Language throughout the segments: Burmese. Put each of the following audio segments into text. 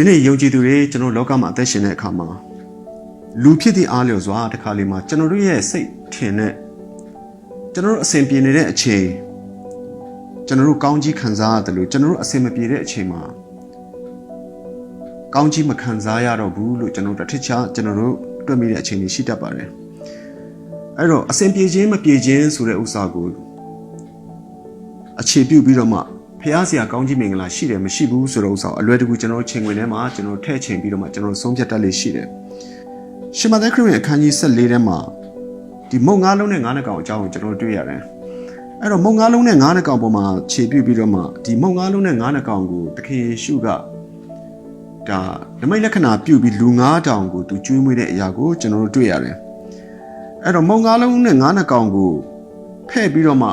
ဒီနေ့ယုံကြည်သူတွေကျွန်တော်လောကမှာအသက်ရှင်တဲ့အခါမှာလူဖြစ်သည့်အားလျော်စွာတစ်ခါလေမှာကျွန်တော်တို့ရဲ့စိတ်ထင်တဲ့ကျွန်တော်တို့အစဉ်ပြေနေတဲ့အချိန်ကျွန်တော်တို့ကောင်းကြီးခံစားရတယ်လို့ကျွန်တော်တို့အစဉ်မပြေတဲ့အချိန်မှာကောင်းကြီးမခံစားရတော့ဘူးလို့ကျွန်တော်တို့တစ်ထစ်ချကျွန်တော်တို့တွေ့မိတဲ့အချိန်တွေရှိတတ်ပါတယ်အဲ့တော့အစဉ်ပြေခြင်းမပြေခြင်းဆိုတဲ့ဥစ္စာကိုအခြေပြုပြီးတော့မှ ဖះဆရာကောင်းကြီးမင်္ဂလာရှိတယ်မရှိဘူးဆိုတဲ့ဥစ္စာကိုအလွယ်တကူကျွန်တော်တို့ချိန်ခွင်ထဲမှာကျွန်တော်ထည့်ချိန်ပြီးတော့မှကျွန်တော်ဆုံးဖြတ်တတ်လေးရှိတယ်ရှမသက်ခရစ်ရဲ့အခန်းကြီး14ထဲမှာဒီမုံငါးလုံးနဲ့ငါးနှကောင်အကြောင်းကိုကျွန်တော်တို့တွေ့ရတယ်အဲ့တော့မုံငါးလုံးနဲ့ငါးနှကောင်ပေါ်မှာခြေပြုတ်ပြီးတော့မှဒီမုံငါးလုံးနဲ့ငါးနှကောင်ကိုတခင်ယေရှုကဒါဓမိတ်လက္ခဏာပြုတ်ပြီးလူ9000ကိုသူကျွေးမွေးတဲ့အရာကိုကျွန်တော်တို့တွေ့ရတယ်အဲ့တော့မုံငါးလုံးနဲ့ငါးနှကောင်ကိုဖဲ့ပြီးတော့မှ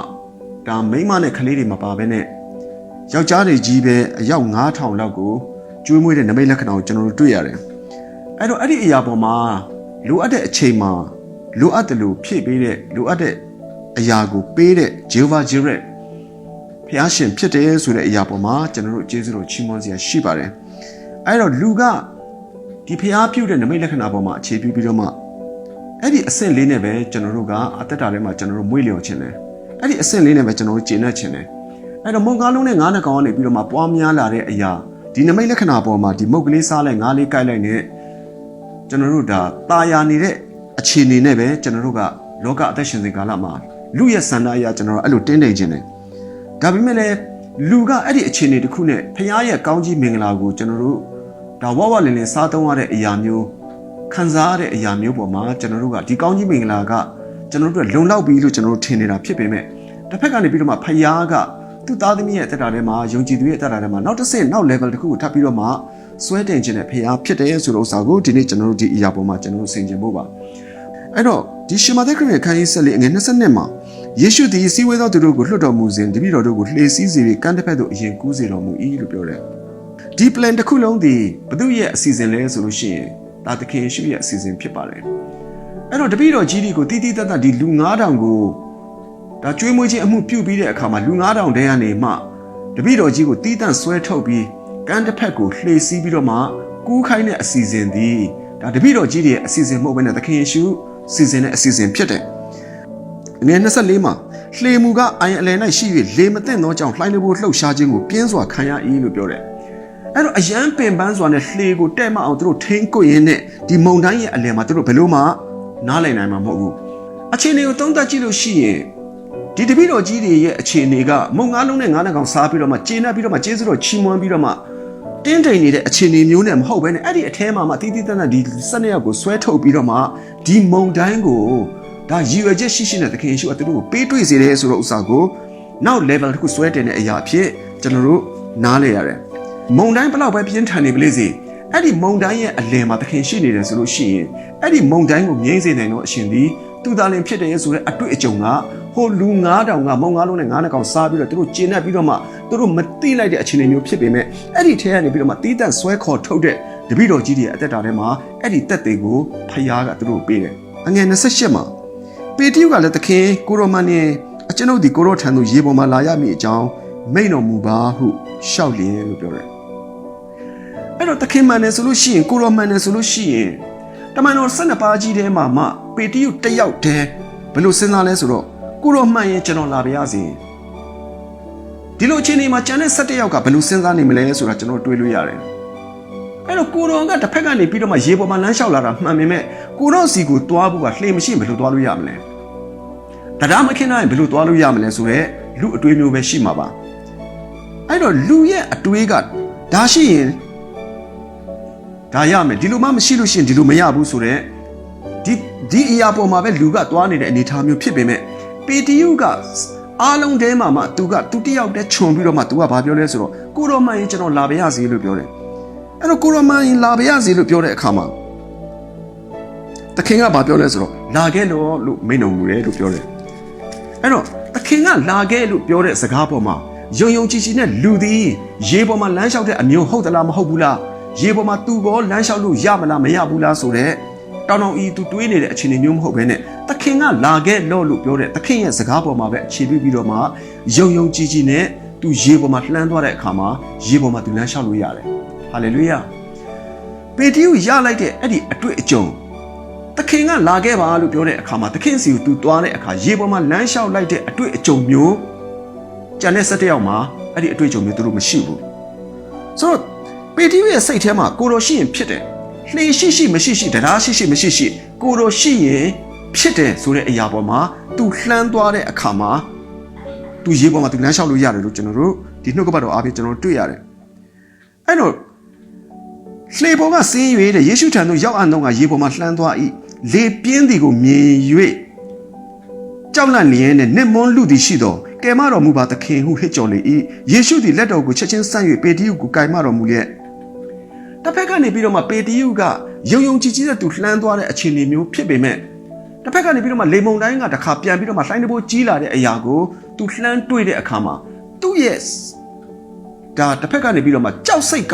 ဒါမိန်းမနဲ့ကလေးတွေမပါဘဲနဲ့ ယောက်ျားတွေကြီးပဲအယောက်9000လောက်ကိုကျွေးမွေးတဲ့နမိတ်လက္ခဏာကိုကျွန်တော်တို့တွေ့ရတယ်။အဲ့တော့အဲ့ဒီအရာပေါ်မှာလိုအပ်တဲ့အချိန်မှာလိုအပ်တယ်လို့ဖြည့်ပေးတဲ့လိုအပ်တဲ့အရာကိုပေးတဲ့ Jehovah Jireh ဖျားရှင်ဖြစ်တယ်ဆိုတဲ့အရာပေါ်မှာကျွန်တော်တို့ကျေးဇူးတော်ချီးမွမ်းစရာရှိပါတယ်။အဲ့တော့လူကဒီဖျားပြုတ်တဲ့နမိတ်လက္ခဏာပေါ်မှာအခြေပြုပြီးတော့မှအဲ့ဒီအဆင့်လေးနဲ့ပဲကျွန်တော်တို့ကအသက်တာထဲမှာကျွန်တော်တို့မွေ့လျော်ခြင်းတယ်။အဲ့ဒီအဆင့်လေးနဲ့ပဲကျွန်တော်တို့ကျင့်တတ်ခြင်းတယ်။ အဲ့တော့မုံကားလုံးနဲ့ငါးနှကောင်ကနေပြီးတော့မှပွားများလာတဲ့အရာဒီနမိတ်လက္ခဏာပေါ်မှာဒီမုတ်ကလေးစားလိုက်ငါးလေးကိုက်လိုက်နဲ့ကျွန်တော်တို့ဒါตาယာနေတဲ့အခြေအနေနဲ့ပဲကျွန်တော်တို့ကလောကအသက်ရှင်စဉ်ကာလမှာလူရဲ့စန္ဒအရာကျွန်တော်တို့အဲ့လိုတင်းတိမ်ခြင်းတယ်ဒါပေမဲ့လည်းလူကအဲ့ဒီအခြေအနေတစ်ခုနဲ့ဖခင်ရဲ့ကောင်းကြီးမင်္ဂလာကိုကျွန်တော်တို့ဒါဝဝလင်လင်စားသုံးရတဲ့အရာမျိုးခံစားရတဲ့အရာမျိုးပေါ်မှာကျွန်တော်တို့ကဒီကောင်းကြီးမင်္ဂလာကကျွန်တော်တို့လုံလောက်ပြီလို့ကျွန်တော်တို့ထင်နေတာဖြစ်ပေမဲ့တစ်ဖက်ကနေပြီးတော့မှဖခင်က သူ့သားသမီးရဲ့အသက်တာထဲမှာယုံကြည်သူရဲ့အသက်တာထဲမှာနောက်တစ်ဆင့်နောက် level တစ်ခုကိုထပ်ပြီးတော့မှဆွဲတင်ခြင်းနဲ့ဖခင်ဖြစ်တယ်ဆိုတဲ့ဥစ္စာကိုဒီနေ့ကျွန်တော်တို့ဒီအရာပေါ်မှာကျွန်တော်တို့ဆင်ခြင်ဖို့ပါအဲ့တော့ဒီရှမာသက်ခရစ်ခန်းကြီးဆက်လေးအငယ်22မှာယေရှုသည်စီဝဲသောသူတို့ကိုလွှတ်တော်မူစဉ်တပည့်တော်တို့ကိုလှေစည်းစေပြီးကမ်းတစ်ဖက်သို့အရင်ကူးစေတော်မူ၏လို့ပြောတယ်ဒီ plan တစ်ခုလုံးဒီဘုသူရဲ့အစီအစဉ်လဲဆိုလို့ရှိရင်ဒါသခင်ယေရှုရဲ့အစီအစဉ်ဖြစ်ပါတယ်အဲ့တော့တပည့်တော်ကြီးတွေကိုတီးတီးတတ်တတ်ဒီလူ9000ကို ဒါကျွေးမွေးခြင်းအမှုပြုပြီးတဲ့အခါမှာလူ9000တဲကနေမှတပည့်တော်ကြီးကိုတီးတန့်ဆွဲထုတ်ပြီးကမ်းတစ်ဖက်ကိုလှေစီးပြီးတော့မှကူးခိုင်းတဲ့အစီအစဉ်ဒီဒါတပည့်တော်ကြီးတွေရဲ့အစီအစဉ်မဟုတ်ဘဲနဲ့သခင်ယေရှုစီစဉ်တဲ့အစီအစဉ်ဖြစ်တယ်။ငယ်24မှာလှေမူကအိုင်အလယ်၌ရှိ၍လေမသိသောကြောင့်လှိုင်းတဘိုးလှုပ်ရှားခြင်းကိုပြင်းစွာခံရ၏လို့ပြောတယ်။အဲ့တော့အယမ်းပင်ပန်းစွာနဲ့လှေကိုတဲ့မအောင်သူတို့ထိန်းကွပ်ရင်းနဲ့ဒီမုန်တိုင်းရဲ့အလယ်မှာသူတို့ဘယ်လို့မှနားလည်နိုင်မှာမဟုတ်ဘူး။အခြေအနေကိုသုံးသပ်ကြည့်လို့ရှိရင် ဒီတပည့်တော်ကြီးတွေရဲ့အခြေအနေကမုံငါးလုံးနဲ့ငါးနှကောင်စားပြီးတော့မှကျေနပ်ပြီးတော့မှကျေးဇူးတော်ချီးမွမ်းပြီးတော့မှတင်းတိမ်နေတဲ့အခြေအနေမျိုးနဲ့မဟုတ်ဘဲနဲ့အဲ့ဒီအထဲမှာမှတီးတီးတန်းတန်းဒီစက်နှစ်ယောက်ကိုဆွဲထုတ်ပြီးတော့မှဒီမုံတိုင်းကိုဒါရည်ရွယ်ချက်ရှိရှိနဲ့သခင်ယေရှုကသူတို့ကိုပေးတွေ့စေတယ်ဆိုတော့ဥစ္စာကိုနောက် level တစ်ခုဆွဲတင်တဲ့အရာအဖြစ်ကျွန်တော်တို့နားလဲရတယ်မုံတိုင်းဘလောက်ပဲပြင်းထန်နေပလေစေအဲ့ဒီမုံတိုင်းရဲ့အလယ်မှာသခင်ရှိနေတယ်ဆိုလို့ရှိရင်အဲ့ဒီမုံတိုင်းကိုငြိမ့်စေနိုင်တော့အရှင်သည်သူသားလင်ဖြစ်တယ်ဆိုတဲ့အတွေ့အကြုံက ဟိုလူ9000ကမုံ9လုံးနဲ့9နှကောင်စားပြီးတော့သူတို့ကျင်내ပြီးတော့မှသူတို့မသိလိုက်တဲ့အခြေအနေမျိုးဖြစ်ပေမဲ့အဲ့ဒီထဲကနေပြီးတော့မှတီးတန့်ဆွဲခေါ်ထုတ်တဲ့တပည့်တော်ကြီးတွေရဲ့အသက်တာထဲမှာအဲ့ဒီတက်တွေကိုဖယားကသူတို့ပေးတယ်အငယ်28မှာပေတရုကလည်းသခင်ကိုရိုမန်နဲ့အကျွန်ုပ်ဒီကိုရိုထံသို့ရေပေါ်မှာလာရမည်အကြောင်းမိန့်တော်မူပါဟုရှောက်လျင်လို့ပြောတယ်အဲ့တော့သခင်မှန်တယ်ဆိုလို့ရှိရင်ကိုရိုမန်တယ်ဆိုလို့ရှိရင်တမန်တော်12ပါးကြီးထဲမှာမှပေတရုတယောက်တည်းဘယ်လိုစဉ်းစားလဲဆိုတော့ ကိုရောမှန်ရင်ကျွန်တော်လာပါရစေဒီလိုအချိန်ဒီမှာကျန်တဲ့17ယောက်ကဘယ်လိုစဉ်းစားနေမလဲဆိုတာကျွန်တော်တွေးလို့ရတယ်အဲ့တော့ကိုရောကတစ်ဖက်ကနေပြီးတော့မှရေပေါ်မှာလမ်းလျှောက်လာတာမှန်ပေမဲ့ကိုရောစီကိုတွားဖို့ကလှေမရှိဘယ်လိုတွားလို့ရမလဲတရားမခင်နိုင်ဘယ်လိုတွားလို့ရမလဲဆိုတော့လူအတွေးမျိုးပဲရှိမှာပါအဲ့တော့လူရဲ့အတွေးကဒါရှိရင်ဒါရမယ်ဒီလိုမှမရှိလို့ရှိရင်ဒီလိုမရဘူးဆိုတော့ဒီဒီအရာပေါ်မှာပဲလူကတွားနေတဲ့အနေအထားမျိုးဖြစ်ပေမဲ့ ပေတရုကအားလုံးတဲမှာမှသူကသူတယောက်တည်းခြုံပြီးတော့မှသူကဘာပြောလဲဆိုတော့ကိုရောမန်ရင်ကျွန်တော်လာပါရစေလို့ပြောတယ်အဲ့တော့ကိုရောမန်ရင်လာပါရစေလို့ပြောတဲ့အခါမှာသခင်ကဘာပြောလဲဆိုတော့လာခဲ့လို့လို့မိန့်တော်မူတယ်လို့ပြောတယ်အဲ့တော့သခင်ကလာခဲ့လို့ပြောတဲ့စကားပေါ်မှာယုံယုံကြည်ကြည်နဲ့လူသည်ရေပေါ်မှာလမ်းလျှောက်တဲ့အမျိုးဟုတ်သလားမဟုတ်ဘူးလားရေပေါ်မှာသူကောလမ်းလျှောက်လို့ရမလားမရဘူးလားဆိုတော့ တောင်တောင်ဤသူတွေးနေတဲ့အခြေအနေမျိုးမဟုတ်ဘဲနဲ့သခင်ကလာခဲ့လို့လို့ပြောတဲ့သခင်ရဲ့စကားပေါ်မှာပဲအခြေပြုပြီးတော့မှယုံယုံကြည်ကြည်နဲ့သူရေပေါ်မှာလှမ်းသွားတဲ့အခါမှာရေပေါ်မှာသူလမ်းလျှောက်လို့ရတယ်ဟာလေလုယာပေတရုရလိုက်တဲ့အဲ့ဒီအတွေ့အကြုံသခင်ကလာခဲ့ပါလို့ပြောတဲ့အခါမှာသခင်စီကိုသူသွားတဲ့အခါရေပေါ်မှာလမ်းလျှောက်လိုက်တဲ့အတွေ့အကြုံမျိုးကျန်တဲ့၁၁ယောက်မှာအဲ့ဒီအတွေ့အကြုံမျိုးသူတို့မရှိဘူးဆိုတော့ပေတရုရဲ့စိတ်ထဲမှာကိုတော်ရှိရင်ဖြစ်တယ် လှေရှိရှိမရှိရှိတရားရှိရှိမရှိရှိကိုတော်ရှိရင်ဖြစ်တယ်ဆိုတဲ့အရာပေါ်မှာသူလှမ်းသွားတဲ့အခါမှာသူရေပေါ်မှာသူလမ်းလျှောက်လို့ရတယ်လို့ကျွန်တော်တို့ဒီနှုတ်ကပတ်တော်အားဖြင့်ကျွန်တော်တို့တွေ့ရတယ်အဲ့တော့လှေပေါ်ကဆင်း၍တဲ့ယေရှုထံသို့ရောက်အံ့တော့ကရေပေါ်မှာလှမ်းသွား၏လေပြင်းသည်ကိုမြင်၍ကြောက်လန့်လျက်နဲ့နစ်မွန်းလူသည်ရှိသောကယ်မတော်မူပါသခင်ဟုဟစ်ကြော်လေ၏ယေရှုသည်လက်တော်ကိုချက်ချင်းဆန့်၍ပေတရုကိုကယ်မတော်မူလျက် တစ်ဖက်ကနေပြီးတော့မှပေတရုကယုံယုံကြည်ကြည်တဲ့သူလှမ်းသွားတဲ့အခြေအနေမျိုးဖြစ်ပေမဲ့တစ်ဖက်ကနေပြီးတော့မှလေမုန်တိုင်းကတစ်ခါပြန်ပြီးတော့မှလှိုင်းတဘိုးကြီးလာတဲ့အရာကိုသူလှမ်းတွေ့တဲ့အခါမှာသူ့ရဲ့ဒါတစ်ဖက်ကနေပြီးတော့မှကြောက်စိတ်က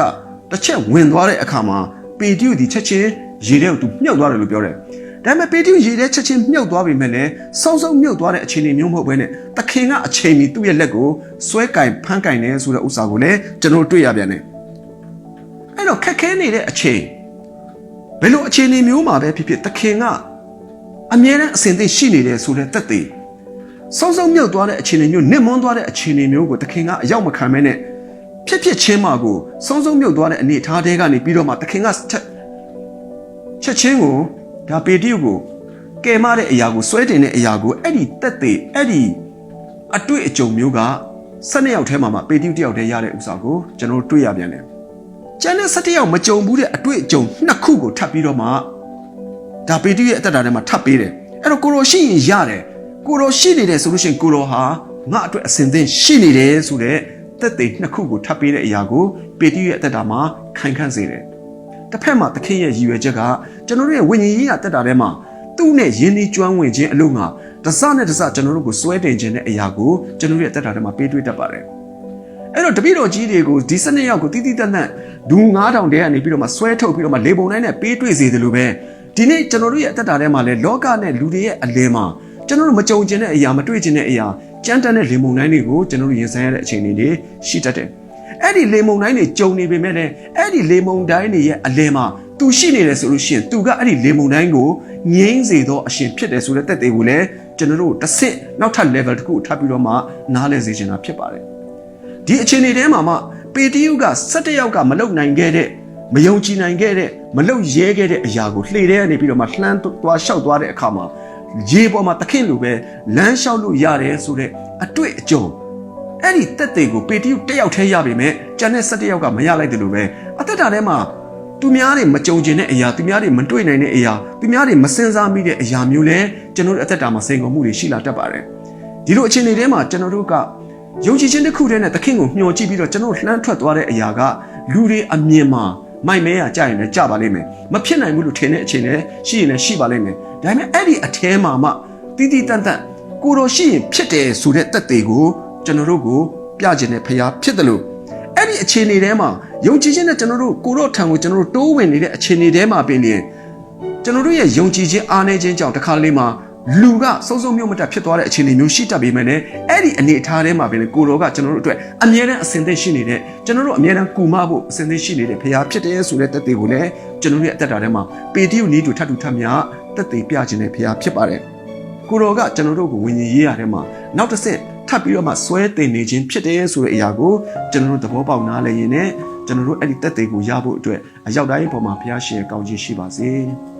တစ်ချက်ဝင်သွားတဲ့အခါမှာပေတရုဒီချက်ချင်းရေထဲကိုသူမြုပ်သွားတယ်လို့ပြောတယ်။ဒါပေမဲ့ပေတရုရေထဲချက်ချင်းမြုပ်သွားပြီမဲ့လည်းစောင်းစောင်းမြုပ်သွားတဲ့အခြေအနေမျိုးမဟုတ်ဘဲနဲ့သခင်ကအချိန်မီသူ့ရဲ့လက်ကိုဆွဲကင်ဖမ်းကင်နေဆိုတဲ့ဥစ္စာကိုလည်းကျွန်တော်တို့တွေ့ရပြန်တယ်။အဲ့ တော့ခက်ခဲနေတဲ့အချိန်ဘယ်လိုအခြေအနေမျိုးမှာပဲဖြစ်ဖြစ်သခင်ကအမြဲတမ်းအစဉ်သိရှိနေတယ်ဆိုတဲ့သက်သေစောင်းစောင်းမြုပ်သွားတဲ့အခြေအနေမျိုးနစ်မွန်းသွားတဲ့အခြေအနေမျိုးကိုသခင်ကအရောက်မခံမဲနဲ့ဖြစ်ဖြစ်ချင်းမှာကိုစုံစုံမြုပ်သွားတဲ့အနေအထားတဲကနေပြီးတော့မှသခင်ကချက်ချက်ချင်းကိုဒါပေတရုကိုကယ်မတဲ့အရာကိုစွဲတင်တဲ့အရာကိုအဲ့ဒီတက်သေးအဲ့ဒီအတွေ့အကြုံမျိုးက၁၂ယောက်ထဲမှာမှပေတရုတယောက်တည်းရတဲ့ဥစ္စာကိုကျွန်တော်တို့တွေ့ရပြန်တယ်။ ကျန်တဲ့၁၁ယောက်မကြုံဘူးတဲ့အတွေ့အကြုံနှစ်ခုကိုထပ်ပြီးတော့မှဒါပေတရုရဲ့အသက်တာထဲမှာထပ်ပေးတယ်။အဲ့တော့ကိုရောရှိရင်ရတယ်။ကိုရောရှိနေတယ်ဆိုလို့ရှိရင်ကိုရောဟာငါအတွက်အစင်သင်ရှိနေတယ်ဆိုတဲ့သက်သေနှစ်ခုကိုထပ်ပေးတဲ့အရာကိုပေတရုရဲ့အသက်တာမှာခိုင်ခန့်စေတယ်။တစ်ဖက်မှာသခင်ရဲ့ရည်ရွယ်ချက်ကကျွန်တော်တို့ရဲ့ဝိညာဉ်ရေးရတက်တာထဲမှာသူ့နဲ့ယဉ်ဒီကျွမ်းဝင်ခြင်းအလို့ငါတစနဲ့တစကျွန်တော်တို့ကိုစွဲတင်ခြင်းတဲ့အရာကိုကျွန်တော်တို့ရဲ့တက်တာထဲမှာပေးတွေ့တတ်ပါတယ်။ အဲ့တော့တပည့်တော်ကြီးတွေကိုဒီစနစ်ရောက်ကိုတိတိတတ်တတ်ဒူ9000တဲကနေပြီးတော့မှဆွဲထုတ်ပြီးတော့မှလေပုံတိုင်းနဲ့ပေးတွေ့စေတယ်လို့ပဲဒီနေ့ကျွန်တော်တို့ရဲ့အသက်တာထဲမှာလဲလောကနဲ့လူတွေရဲ့အလယ်မှာကျွန်တော်တို့မကြုံကျင်တဲ့အရာမတွေ့ကျင်တဲ့အရာကြမ်းတမ်းတဲ့လေမုန်တိုင်းတွေကိုကျွန်တော်တို့ရင်ဆိုင်ရတဲ့အခြေအနေတွေရှိတတ်တယ်။အဲ့ဒီလေမုန်တိုင်းတွေကြုံနေပေမဲ့လည်းအဲ့ဒီလေမုန်တိုင်းတွေရဲ့အလယ်မှာသူရှိနေတယ်ဆိုလို့ရှိရင်သူကအဲ့ဒီလေမုန်တိုင်းကိုငြိမ်းစေသောအရှင်ဖြစ်တယ်ဆိုတဲ့တက်သေးကိုလည်းကျွန်တော်တို့တစ်ဆင့်နောက်ထပ် level တစ်ခုထပ်ပြီးတော့မှနားလည်စေချင်တာဖြစ်ပါတယ်။ ဒီအခြေအနေထဲမှာမှပေတရုက17ယောက်ကမလုံနိုင်ခဲ့တဲ့မယုံကြည်နိုင်ခဲ့တဲ့မလုံရဲခဲ့တဲ့အရာကိုလှေထဲကနေပြီးတော့မှလှမ်းသွားလျှောက်သွားတဲ့အခါမှာရေပေါ်မှာတခင်လိုပဲလမ်းလျှောက်လို့ရတယ်ဆိုတဲ့အတွေ့အကြုံအဲ့ဒီတက်တဲ့ကိုပေတရုတယောက်တည်းရပေမဲ့ကျန်တဲ့၁၁ယောက်ကမရလိုက်တယ်လို့ပဲအသက်တာထဲမှာသူများတွေမကြုံကျင်တဲ့အရာသူများတွေမတွေ့နိုင်တဲ့အရာသူများတွေမစင်စားမိတဲ့အရာမျိုးလဲကျွန်တော်တို့အသက်တာမှာစိန်ခေါ်မှုတွေရှိလာတတ်ပါတယ်ဒီလိုအခြေအနေထဲမှာကျွန်တော်တို့က ယုံကြည်ခြင်းတစ်ခုတည်းနဲ့သခင်ကိုမျှော်ကြည့်ပြီးတော့ကျွန်တော်လှမ်းထွက်သွားတဲ့အရာကလူတွေအမြင်မှာမိုက်မဲရကြရင်လည်းကြပါလိမ့်မယ်မဖြစ်နိုင်ဘူးလို့ထင်တဲ့အချိန်လည်းရှိရင်လည်းရှိပါလိမ့်မယ်ဒါပေမဲ့အဲ့ဒီအထဲမှာမှတီးတီးတန့်တန့်ကိုတော်ရှိရင်ဖြစ်တယ်ဆိုတဲ့တက်သေးကိုကျွန်တော်တို့ကိုပြခြင်းနဲ့ဖျားဖြစ်တယ်လို့အဲ့ဒီအခြေအနေထဲမှာယုံကြည်ခြင်းနဲ့ကျွန်တော်တို့ကိုတော့ထံကိုကျွန်တော်တို့တိုးဝင်နေတဲ့အခြေအနေထဲမှာပင်လျင်ကျွန်တော်တို့ရဲ့ယုံကြည်ခြင်းအားနည်းခြင်းကြောင့်တစ်ခါလေးမှာ လူကစုံစုံမျိုးမတက်ဖြစ်သွားတဲ့အခြေအနေမျိုးရှိတတ်ပေမဲ့လည်းအဲ့ဒီအနေအထားထဲမှာပင်ကိုတော်ကကျွန်တော်တို့အတွက်အမြဲတမ်းအစင်သင့်ရှိနေတဲ့ကျွန်တော်တို့အမြဲတမ်းကူမဖို့အစင်သင့်ရှိနေတဲ့ဖရားဖြစ်တယ်ဆိုတဲ့တက်သေးကိုလည်းကျွန်တော်တို့ရဲ့အသက်တာထဲမှာပေတရုနီးတူထပ်တူထပ်မြတက်သေးပြခြင်းနဲ့ဖရားဖြစ်ပါတယ်ကိုတော်ကကျွန်တော်တို့ကိုဝิญဉ်ရေးရတဲ့မှာနောက်တစ်ဆင့်ထပ်ပြီးတော့မှဆွဲတင်နေခြင်းဖြစ်တယ်ဆိုတဲ့အရာကိုကျွန်တော်တို့သဘောပေါက်နားလည်ရင်လည်းကျွန်တော်တို့အဲ့ဒီတက်သေးကိုရဖို့အတွက်အရောက်တိုင်းပေါ်မှာဖရားရှင်ကောင်းခြင်းရှိပါစေ။